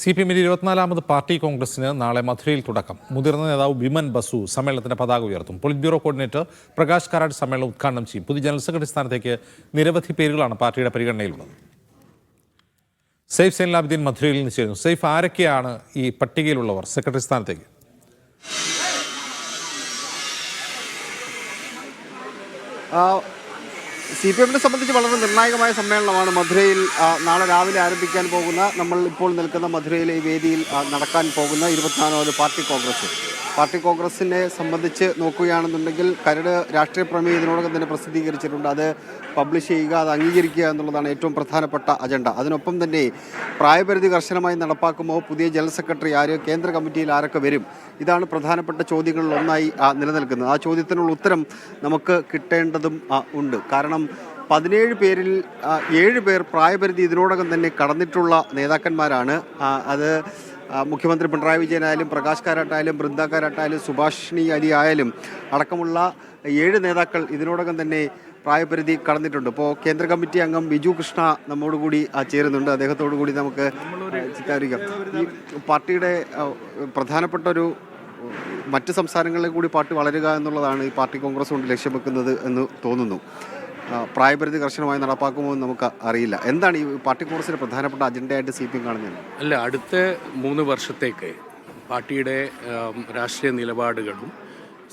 C P എമ്മിന്റെ ഇരുപത്തിനാലാമത് party കോൺഗ്രസിന് നാളെ മധുരയിൽ തുടക്കം. മുതിർന്ന നേതാവ് ബിമൻ ബസു സമ്മേളനത്തിന്റെ പതാക ഉയർത്തും. Polit bureau coordinator Prakash Karat സമ്മേളനം ഉദ്ഘാടനം ചെയ്യും. പുതിയ ജനറൽ സെക്രട്ടറി സ്ഥാനത്തേക്ക് നിരവധി പേരുകളാണ് പാർട്ടിയുടെ പരിഗണനയിലുള്ളത്. സെയ്ഫ് സൈൻലാബിദ്ദീൻ മധുരയിൽ നിന്ന് ചേരുന്നു. സെയ്ഫ് ആരൊക്കെയാണ് ഈ പട്ടികയിലുള്ളവർ സെക്രട്ടറി സ്ഥാനത്തേക്ക്? സി പി എമ്മിനെ സംബന്ധിച്ച് വളരെ നിർണായകമായ സമ്മേളനമാണ് മധുരയിൽ നാളെ രാവിലെ ആരംഭിക്കാൻ പോകുന്ന നമ്മൾ ഇപ്പോൾ നിൽക്കുന്ന മധുരയിലെ ഈ വേദിയിൽ നടക്കാൻ പോകുന്ന ഇരുപത്തിനാലാമത് പാർട്ടി കോൺഗ്രസ്. പാർട്ടി കോൺഗ്രസിനെ സംബന്ധിച്ച് നോക്കുകയാണെന്നുണ്ടെങ്കിൽ കരട് രാഷ്ട്രീയ പ്രമേയം ഇതിനോടകം തന്നെ പ്രസിദ്ധീകരിച്ചിട്ടുണ്ട്. അത് പബ്ലിഷ് ചെയ്യുക അത് അംഗീകരിക്കുക എന്നുള്ളതാണ് ഏറ്റവും പ്രധാനപ്പെട്ട അജണ്ട. അതിനൊപ്പം തന്നെ പ്രായപരിധി കർശനമായി നടപ്പാക്കുമോ പുതിയ ജനറൽ സെക്രട്ടറി ആര് കേന്ദ്ര കമ്മിറ്റിയിൽ ആരൊക്കെ വരും ഇതാണ് പ്രധാനപ്പെട്ട ചോദ്യങ്ങളിൽ ഒന്നായി നിലനിൽക്കുന്നത്. ആ ചോദ്യത്തിനുള്ള ഉത്തരം നമുക്ക് കിട്ടേണ്ടതും ഉണ്ട്. കാരണം പതിനേഴ് പേരിൽ ഏഴ് പേർ പ്രായപരിധി ഇതിനോടകം തന്നെ കടന്നിട്ടുള്ള നേതാക്കന്മാരാണ്. അത് മുഖ്യമന്ത്രി പിണറായി വിജയനായാലും പ്രകാശ് കാരാട്ടായാലും ബൃന്ദ കാരാട്ടായാലും സുഭാഷിണി അലി ആയാലും അടക്കമുള്ള ഏഴ് നേതാക്കൾ ഇതിനോടകം തന്നെ പ്രായപരിധി കടന്നിട്ടുണ്ട്. ഇപ്പോൾ കേന്ദ്ര കമ്മിറ്റി അംഗം ബിജു കൃഷ്ണ നമ്മോട് കൂടി ചേരുന്നുണ്ട്. അദ്ദേഹത്തോടു കൂടി നമുക്ക് ചിത്രീകരിക്കാം. ഈ പാർട്ടിയുടെ പ്രധാനപ്പെട്ട ഒരു മറ്റ് സംസ്ഥാനങ്ങളിലെ കൂടി പാർട്ടി വളരുക എന്നുള്ളതാണ് ഈ പാർട്ടി കോൺഗ്രസ് കൊണ്ട് ലക്ഷ്യം വെക്കുന്നത് എന്ന് തോന്നുന്നു. പ്രായപരിധി കർശനമായി നടപ്പാക്കുമോ എന്ന് നമുക്ക് അറിയില്ല. എന്താണ് ഈ പാർട്ടി കോൺഗ്രസിന്റെ പ്രധാനപ്പെട്ട അജണ്ടയായിട്ട് സി പി എം കാണുന്നത്? അല്ല അടുത്ത മൂന്ന് വർഷത്തേക്ക് പാർട്ടിയുടെ രാഷ്ട്രീയ നിലപാടുകളും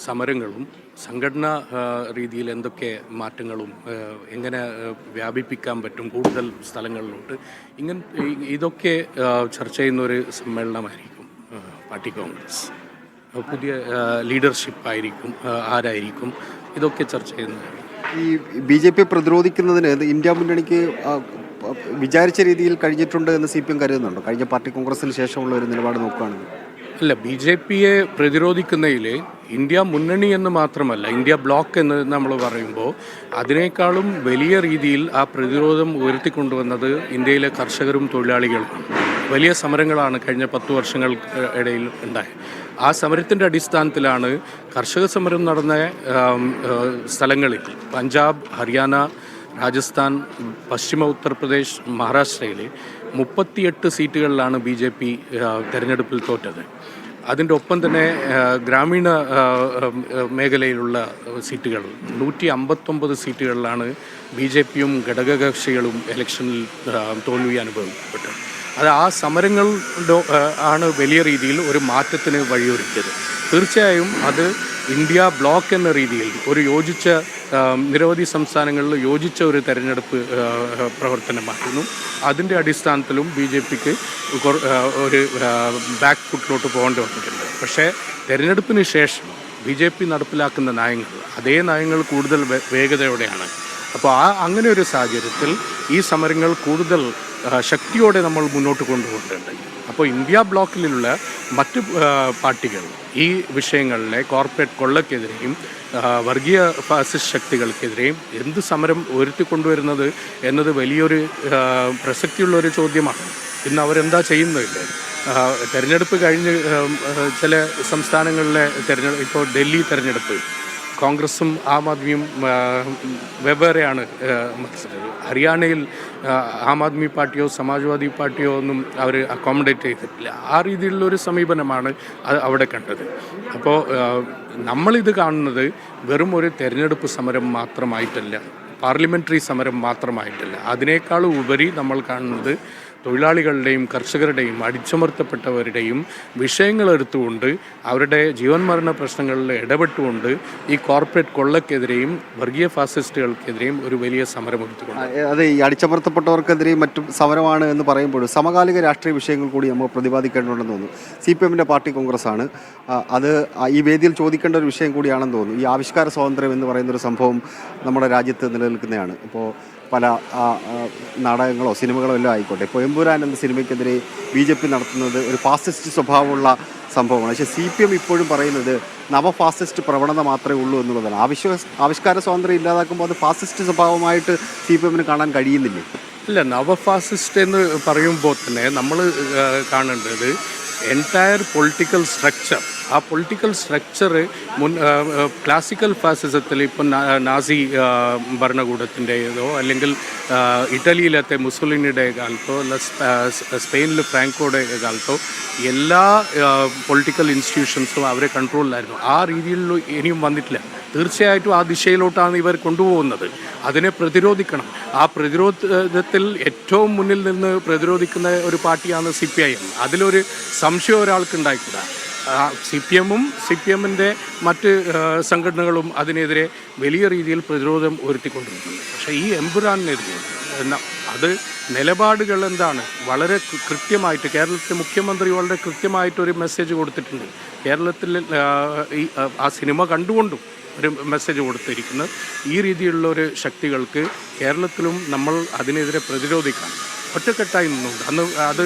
സമരങ്ങളും സംഘടനാ രീതിയിൽ എന്തൊക്കെ മാറ്റങ്ങളും എങ്ങനെ വ്യാപിപ്പിക്കാൻ പറ്റും കൂടുതൽ സ്ഥലങ്ങളിലോട്ട് ഇങ്ങനെ ഇതൊക്കെ ചർച്ച ചെയ്യുന്ന ഒരു സമ്മേളനമായിരിക്കും പാർട്ടി കോൺഗ്രസ്. പുതിയ ലീഡർഷിപ്പ് ആയിരിക്കും ആരായിരിക്കും ഇതൊക്കെ ചർച്ച ചെയ്യുന്നതായിരിക്കും. ഈ ബി ജെ പി പ്രതിരോധിക്കുന്നതിന് ഇന്ത്യ മുന്നണിക്ക് വിചാരിച്ച രീതിയിൽ കഴിഞ്ഞിട്ടുണ്ട് എന്ന് സി പി എം കരുതുന്നുണ്ടോ? കഴിഞ്ഞ പാർട്ടി കോൺഗ്രസിന് ശേഷമുള്ള ഒരു നിലപാട് നോക്കുകയാണെങ്കിൽ. അല്ല ബി ജെ പിയെ പ്രതിരോധിക്കുന്നതിൽ ഇന്ത്യ മുന്നണി എന്ന് മാത്രമല്ല ഇന്ത്യ ബ്ലോക്ക് എന്ന് നമ്മൾ പറയുമ്പോൾ അതിനേക്കാളും വലിയ രീതിയിൽ ആ പ്രതിരോധം ഉയർത്തിക്കൊണ്ടുവന്നത് ഇന്ത്യയിലെ കർഷകരും തൊഴിലാളികളും വലിയ സമരങ്ങളാണ് കഴിഞ്ഞ പത്തു വർഷങ്ങൾ ഇടയിൽ ഉണ്ടായത്. ആ സമരത്തിന്റെ അടിസ്ഥാനത്തിലാണ് കർഷക സമരം നടന്ന സ്ഥലങ്ങളിൽ പഞ്ചാബ് ഹരിയാന രാജസ്ഥാൻ പശ്ചിമ ഉത്തർപ്രദേശ് മഹാരാഷ്ട്രയിൽ മുപ്പത്തിയെട്ട് സീറ്റുകളിലാണ് ബി ജെ പി തെരഞ്ഞെടുപ്പിൽ തോറ്റത്. അതിന്റെ ഒപ്പം തന്നെ ഗ്രാമീണ മേഖലയിലുള്ള സീറ്റുകൾ നൂറ്റി അമ്പത്തൊമ്പത് സീറ്റുകളിലാണ് ബി ജെ പിയും ഘടകകക്ഷികളും ഇലക്ഷനിൽ തോൽവി അനുഭവപ്പെട്ടത്. അത് ആ സമരങ്ങൾ ആണ് വലിയ രീതിയിൽ ഒരു മാറ്റത്തിന് വഴിയൊരുക്കിയത്. തീർച്ചയായും അത് ഇന്ത്യ ബ്ലോക്ക് എന്ന രീതിയിൽ ഒരു യോജിച്ച നിരവധി സംസ്ഥാനങ്ങളിൽ യോജിച്ച ഒരു തെരഞ്ഞെടുപ്പ് പ്രവർത്തനമായിരുന്നു. അതിന്റെ അടിസ്ഥാനത്തിലും ബി ജെ പിക്ക് ഒരു ബാക്ക് ഫുട്ടിലോട്ട് പോകേണ്ടി വന്നിട്ടുണ്ട്. പക്ഷേ തെരഞ്ഞെടുപ്പിന് ശേഷം ബി ജെ പി നടപ്പിലാക്കുന്ന നയങ്ങൾ അതേ നയങ്ങൾ കൂടുതൽ വേഗതയോടെയാണ്. അപ്പോൾ ആ അങ്ങനെ ഒരു സാഹചര്യത്തിൽ ഈ സമരങ്ങൾ കൂടുതൽ ശക്തിയോടെ നമ്മൾ മുന്നോട്ട് കൊണ്ടുപോകേണ്ടത് അപ്പോൾ ഇന്ത്യ ബ്ലോക്കിലുള്ള മറ്റ് പാർട്ടികൾ ഈ വിഷയങ്ങളിലെ കോർപ്പറേറ്റ് കൊള്ളക്കെതിരെയും വർഗീയ ഫാസിസ്റ്റ് ശക്തികൾക്കെതിരെയും എന്ത് സമരം ഉയർത്തിക്കൊണ്ടുവരുന്നത് എന്നത് വലിയൊരു പ്രസക്തിയുള്ള ഒരു ചോദ്യമാണ്. ഇന്ന് അവരെന്താ ചെയ്യുന്നില്ല തെരഞ്ഞെടുപ്പ് കഴിഞ്ഞ് ചില സംസ്ഥാനങ്ങളിലെ തെരഞ്ഞെടുപ്പ് ഇപ്പോൾ ഡൽഹി തെരഞ്ഞെടുപ്പ്. കോൺഗ്രസും ആം ആദ്മിയും വെവ്വേറെയാണ് ഹരിയാനയിൽ ആം ആദ്മി പാർട്ടിയോ സമാജ്വാദി പാർട്ടിയോ ഒന്നും അവർ അക്കോമഡേറ്റ് ചെയ്തിട്ടില്ല. ആ രീതിയിലുള്ള ഒരു സമീപനമാണ് അവിടെ കണ്ടത്. അപ്പോൾ നമ്മളിത് കാണുന്നത് വെറും ഒരു തെരഞ്ഞെടുപ്പ് സമരം മാത്രമായിട്ടല്ല പാർലമെന്ററി സമരം മാത്രമായിട്ടല്ല. അതിനേക്കാൾ ഉപരി നമ്മൾ കാണുന്നത് തൊഴിലാളികളുടെയും കർഷകരുടെയും അടിച്ചമർത്തപ്പെട്ടവരുടെയും വിഷയങ്ങൾ എടുത്തുകൊണ്ട് അവരുടെ ജീവൻ മരണ പ്രശ്നങ്ങളിൽ ഇടപെട്ടുകൊണ്ട് ഈ കോർപ്പറേറ്റ് കൊള്ളക്കെതിരെയും വർഗീയ ഫാസിസ്റ്റുകൾക്കെതിരെയും ഒരു വലിയ സമരം എടുത്തുകൊണ്ട്. അതെ ഈ അടിച്ചമർത്തപ്പെട്ടവർക്കെതിരെയും മറ്റും സമരമാണ് എന്ന് പറയുമ്പോൾ സമകാലിക രാഷ്ട്രീയ വിഷയങ്ങൾ കൂടി നമ്മൾ പ്രതിപാദിക്കേണ്ടതുണ്ടെന്ന് തോന്നുന്നു. സി പി എമ്മിന്റെ പാർട്ടി കോൺഗ്രസ് ആണ് അത് ഈ വേദിയിൽ ചോദിക്കേണ്ട ഒരു വിഷയം കൂടിയാണെന്ന് തോന്നുന്നു. ഈ ആവിഷ്കാര സ്വാതന്ത്ര്യം എന്ന് പറയുന്ന ഒരു സംഭവം നമ്മുടെ രാജ്യത്ത് നിലനിൽക്കുന്നതാണ്. ഇപ്പോൾ പല നാടകങ്ങളോ സിനിമകളോ എല്ലാം ആയിക്കോട്ടെ. ഇപ്പോൾ എമ്പുരാൻ എന്ന സിനിമയ്ക്കെതിരെ ബി ജെ പി നടത്തുന്നത് ഒരു ഫാസിസ്റ്റ് സ്വഭാവമുള്ള സംഭവമാണ്. പക്ഷേ സി പി എം ഇപ്പോഴും പറയുന്നത് നവ ഫാസിസ്റ്റ് പ്രവണത മാത്രമേ ഉള്ളൂ എന്നുള്ളതാണ്. ആവശ്യ ആവിഷ്കാര സ്വാതന്ത്ര്യം ഇല്ലാതാക്കുമ്പോൾ അത് ഫാസിസ്റ്റ് സ്വഭാവമായിട്ട് സി പി എമ്മിന് കാണാൻ കഴിയുന്നില്ലേ? അല്ല നവഫാസിസ്റ്റ് എന്ന് പറയുമ്പോൾ തന്നെ നമ്മൾ കാണേണ്ടത് എന്റയർ പൊളിറ്റിക്കൽ സ്ട്രക്ചർ ആ പൊളിറ്റിക്കൽ സ്ട്രക്ചർ മുൻ ക്ലാസിക്കൽ ഫാസിസത്തിൽ ഇപ്പം നാസി ഭരണകൂടത്തിന്റെതോ അല്ലെങ്കിൽ ഇറ്റലിയിലത്തെ മുസോളിനിയുടെ കാലത്തോ അല്ല സ്പ- സ്പെയിനിൽ ഫ്രാങ്കോയുടെ കാലത്തോ എല്ലാ പൊളിറ്റിക്കൽ ഇൻസ്റ്റിറ്റ്യൂഷൻസും അവരെ കൺട്രോളിലായിരുന്നു ആ രീതിയിൽ ഇനിയും വന്നിട്ടില്ല. തീർച്ചയായിട്ടും ആ ദിശയിലോട്ടാണ് ഇവർ കൊണ്ടുപോകുന്നത്. അതിനെ പ്രതിരോധിക്കണം. ആ പ്രതിരോധത്തിൽ ഏറ്റവും മുന്നിൽ നിന്ന് പ്രതിരോധിക്കുന്ന ഒരു പാർട്ടിയാണ് സി പി ഐ എം. അതിലൊരു സംശയം ഒരാൾക്ക് ഉണ്ടായിക്കൂടാ സി പി എമ്മും സി പി എമ്മിന്റെ മറ്റ് സംഘടനകളും അതിനെതിരെ വലിയ രീതിയിൽ പ്രതിരോധം ഉയർത്തിക്കൊണ്ടിരിക്കുന്നു. പക്ഷേ ഈ എമ്പുരാനെതിരെ എന്നാ അത് നിലപാടുകൾ എന്താണ്? വളരെ കൃത്യമായിട്ട് കേരളത്തിലെ മുഖ്യമന്ത്രി വളരെ കൃത്യമായിട്ടൊരു മെസ്സേജ് കൊടുത്തിട്ടുണ്ട്. കേരളത്തിൽ ഈ ആ സിനിമ കണ്ടുകൊണ്ടും ഒരു മെസ്സേജ് കൊടുത്തിരിക്കുന്നത് ഈ രീതിയിലുള്ള ഒരു ശക്തികൾക്ക് കേരളത്തിലും നമ്മൾ അതിനെതിരെ പ്രതിരോധിക്കണം. ഒറ്റക്കെട്ടായി നിന്നുണ്ട്. അന്ന് അത്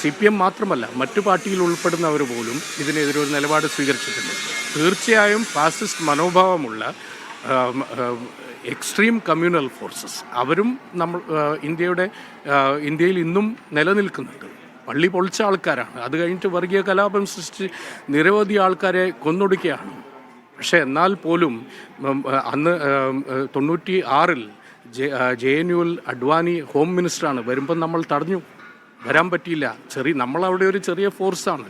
സി പി എം മാത്രമല്ല മറ്റു പാർട്ടിയിൽ ഉൾപ്പെടുന്നവർ പോലും ഇതിനെതിരെ ഒരു നിലപാട് സ്വീകരിച്ചിട്ടുണ്ട്. തീർച്ചയായും ഫാസിസ്റ്റ് മനോഭാവമുള്ള എക്സ്ട്രീം കമ്മ്യൂണൽ ഫോഴ്സസ് അവരും നമ്മൾ ഇന്ത്യയുടെ ഇന്ത്യയിൽ ഇന്നും നിലനിൽക്കുന്നുണ്ട്. പള്ളി പൊളിച്ച ആൾക്കാരാണ്. അത് കഴിഞ്ഞിട്ട് വർഗീയ കലാപം സൃഷ്ടിച്ച് നിരവധി ആൾക്കാരെ കൊന്നൊടുക്കുകയാണ്. പക്ഷേ എന്നാൽ പോലും അന്ന് തൊണ്ണൂറ്റി ആറിൽ ജെ എൻ യുവിൽ അഡ്വാനി ഹോം മിനിസ്റ്ററാണ്. വരുമ്പം നമ്മൾ തടഞ്ഞു. വരാൻ പറ്റിയില്ല. ചെറിയ നമ്മളവിടെ ഒരു ചെറിയ ഫോഴ്സാണ്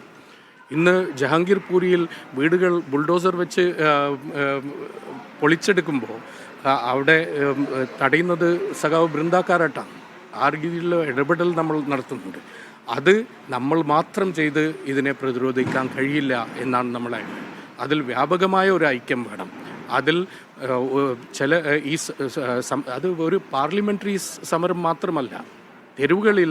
ഇന്ന് ജഹാംഗീർ പൂരിയിൽ വീടുകൾ ബുൾഡോസർ വെച്ച് പൊളിച്ചെടുക്കുമ്പോൾ അവിടെ തടയുന്നത് സഖാവ് ബൃന്ദാക്കാരട്ടാണ്. ആ രീതിയിലുള്ള ഇടപെടൽ നമ്മൾ നടത്തുന്നുണ്ട്. അത് നമ്മൾ മാത്രം ചെയ്ത് ഇതിനെ പ്രതിരോധിക്കാൻ കഴിയില്ല എന്നാണ് നമ്മളെ അതിൽ വ്യാപകമായ ഒരു ഐക്യം വേണം. അതിൽ ചില ഈ അത് ഒരു പാർലമെന്ററി സമരം മാത്രമല്ല. തെരുവുകളിൽ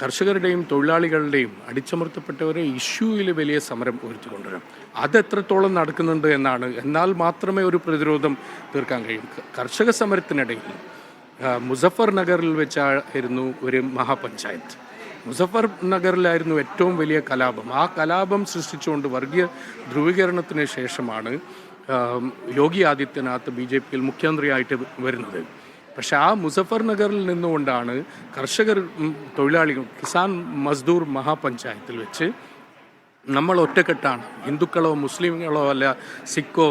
കർഷകരുടെയും തൊഴിലാളികളുടെയും അടിച്ചമർത്തപ്പെട്ടവരെ ഇഷ്യൂയിൽ വലിയ സമരം ഉയർത്തിക്കൊണ്ടുവരാം അത് എത്രത്തോളം നടക്കുന്നുണ്ട് എന്നാണ് എന്നാൽ മാത്രമേ ഒരു പ്രതിരോധം തീർക്കാൻ കഴിയും. കർഷക സമരത്തിനിടയിൽ മുസഫർ നഗറിൽ വെച്ചായിരുന്നു ഒരു മഹാപഞ്ചായത്ത്. മുസഫർ നഗറിലായിരുന്നു ഏറ്റവും വലിയ കലാപം. ആ കലാപം സൃഷ്ടിച്ചുകൊണ്ട് വർഗീയ ധ്രുവീകരണത്തിന് ശേഷമാണ് യോഗി ആദിത്യനാഥ് ബി ജെ പിയിൽ മുഖ്യമന്ത്രിയായിട്ട് വരുന്നത്. പക്ഷെ ആ മുസഫർ നഗറിൽ നിന്നുകൊണ്ടാണ് കർഷകർ തൊഴിലാളികൾ കിസാൻ മസ്ദൂർ മഹാപഞ്ചായത്തിൽ വെച്ച് നമ്മൾ ഒറ്റക്കെട്ടാണ്. ഹിന്ദുക്കളോ മുസ്ലിങ്ങളോ അല്ല സിഖോ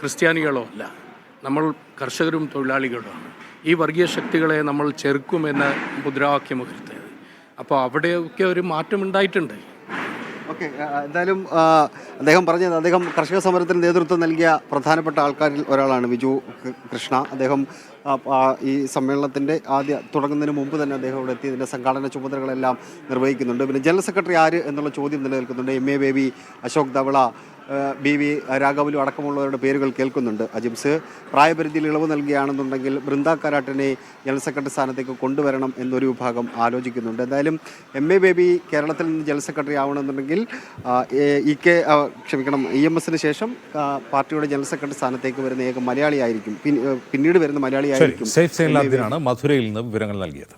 ക്രിസ്ത്യാനികളോ അല്ല. നമ്മൾ കർഷകരും തൊഴിലാളികളുമാണ് ഈ വർഗീയ ശക്തികളെ നമ്മൾ ചെറുക്കുമെന്ന മുദ്രാവാക്യം ഉയർത്തിയത്. അപ്പോൾ അവിടെയൊക്കെ ഒരു മാറ്റം ഉണ്ടായിട്ടുണ്ട്. ഓക്കെ എന്തായാലും അദ്ദേഹം പറഞ്ഞത് അദ്ദേഹം കർഷക സമരത്തിന് നേതൃത്വം നൽകിയ പ്രധാനപ്പെട്ട ആൾക്കാരിൽ ഒരാളാണ് വിജു കൃഷ്ണ. അദ്ദേഹം ഈ സമ്മേളനത്തിന്റെ ആദ്യ തുടങ്ങുന്നതിന് മുമ്പ് തന്നെ അദ്ദേഹം ഇവിടെ എത്തി. ഇതിന്റെ സംഘാടന ചുമതലകളെല്ലാം നിർവഹിക്കുന്നുണ്ട്. പിന്നെ ജനറൽ സെക്രട്ടറി ആര് എന്നുള്ള ചോദ്യം നിലനിൽക്കുന്നുണ്ട്. M A Baby Ashok Dhawale B V രാഘവലു അടക്കമുള്ളവരുടെ പേരുകൾ കേൾക്കുന്നുണ്ട്. അജിംസ് പ്രായപരിധിയിൽ ഇളവ് നൽകുകയാണെന്നുണ്ടെങ്കിൽ ബൃന്ദ കാരാട്ടിനെ ജനറൽ സെക്രട്ടറി സ്ഥാനത്തേക്ക് കൊണ്ടുവരണം എന്നൊരു വിഭാഗം ആലോചിക്കുന്നുണ്ട്. എന്തായാലും എം എ ബേബി കേരളത്തിൽ നിന്ന് ജനറൽ സെക്രട്ടറി ആവണമെന്നുണ്ടെങ്കിൽ ഇ കെ ക്ഷമിക്കണം ഇ എം എസിന് ശേഷം പാർട്ടിയുടെ ജനറൽ സെക്രട്ടറി സ്ഥാനത്തേക്ക് വരുന്ന ഏക മലയാളിയായിരിക്കും. പിന്നീട് വരുന്ന മലയാളിയായിരിക്കും മധുരയിൽ നിന്ന് വിവരങ്ങൾ നൽകിയത്.